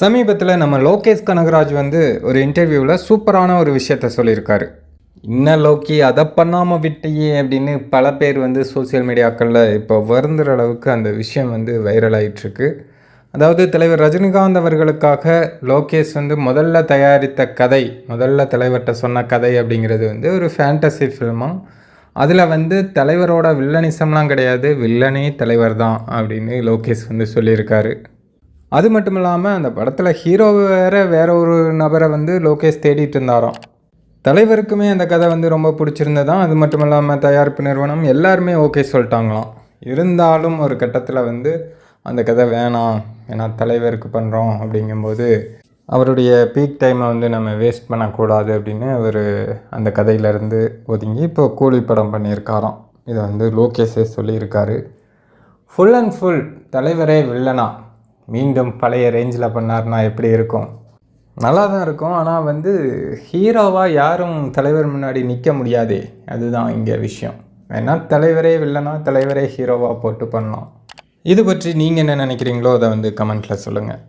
சமீபத்தில் நம்ம லோகேஷ் கனகராஜ் வந்து ஒரு இன்டர்வியூவில் சூப்பரான ஒரு விஷயத்த சொல்லியிருக்காரு. இன்ன லோக்கி அதை பண்ணாமல் விட்டியே அப்படின்னு பல பேர் வந்து சோஷியல் மீடியாக்களில் இப்போ வருந்துற அளவுக்கு அந்த விஷயம் வந்து வைரல் ஆயிட்டிருக்கு. அதாவது தலைவர் ரஜினிகாந்த் அவர்களுக்காக லோகேஷ் வந்து முதல்ல தயாரித்த கதை முதல்ல தலைவர்கிட்ட சொன்ன கதை அப்படிங்கிறது வந்து ஒரு ஃபேண்டசி ஃபில்மாக அதில் வந்து தலைவரோட வில்லனிசம்லாம் கிடையாது வில்லனே தலைவர் தான் அப்படின்னு லோகேஷ் வந்து சொல்லியிருக்காரு. அது மட்டும் இல்லாமல் அந்த படத்தில் ஹீரோ வேற வேற ஒரு நபரை வந்து லோகேஷ் தேடிட்டு இருந்தாராம். தலைவருக்குமே அந்த கதை வந்து ரொம்ப பிடிச்சிருந்ததான் அது மட்டும் இல்லாமல் தயாரிப்பு நிறுவனம் எல்லாருமே ஓகே சொல்லிட்டாங்களாம். இருந்தாலும் ஒரு கட்டத்தில் வந்து அந்த கதை வேணாம் ஏன்னா தலைவருக்கு பண்ணுறோம் அப்படிங்கும்போது அவருடைய பீக் டைமை வந்து நம்ம வேஸ்ட் பண்ணக்கூடாது அப்படின்னு அவர் அந்த கதையிலேருந்து ஒதுங்கி இப்போ கூலி படம் பண்ணியிருக்காராம். இதை வந்து லோகேஷே சொல்லியிருக்காரு. ஃபுல் அண்ட் ஃபுல் தலைவரே வில்லனா. மீண்டும் பழைய ரேஞ்சில் பண்ணார்னா எப்படி இருக்கும்? நல்லா தான் இருக்கும். ஆனால் வந்து ஹீரோவாக யாரும் தலைவர் முன்னாடி நிற்க முடியாதே. அதுதான் இங்கே விஷயம். வேணா தலைவரே இல்லைன்னா தலைவரே ஹீரோவாக போட்டு பண்ணலாம். இது பற்றி நீங்கள் என்ன நினைக்கிறீங்களோ அதை வந்து கமெண்ட்டில் சொல்லுங்கள்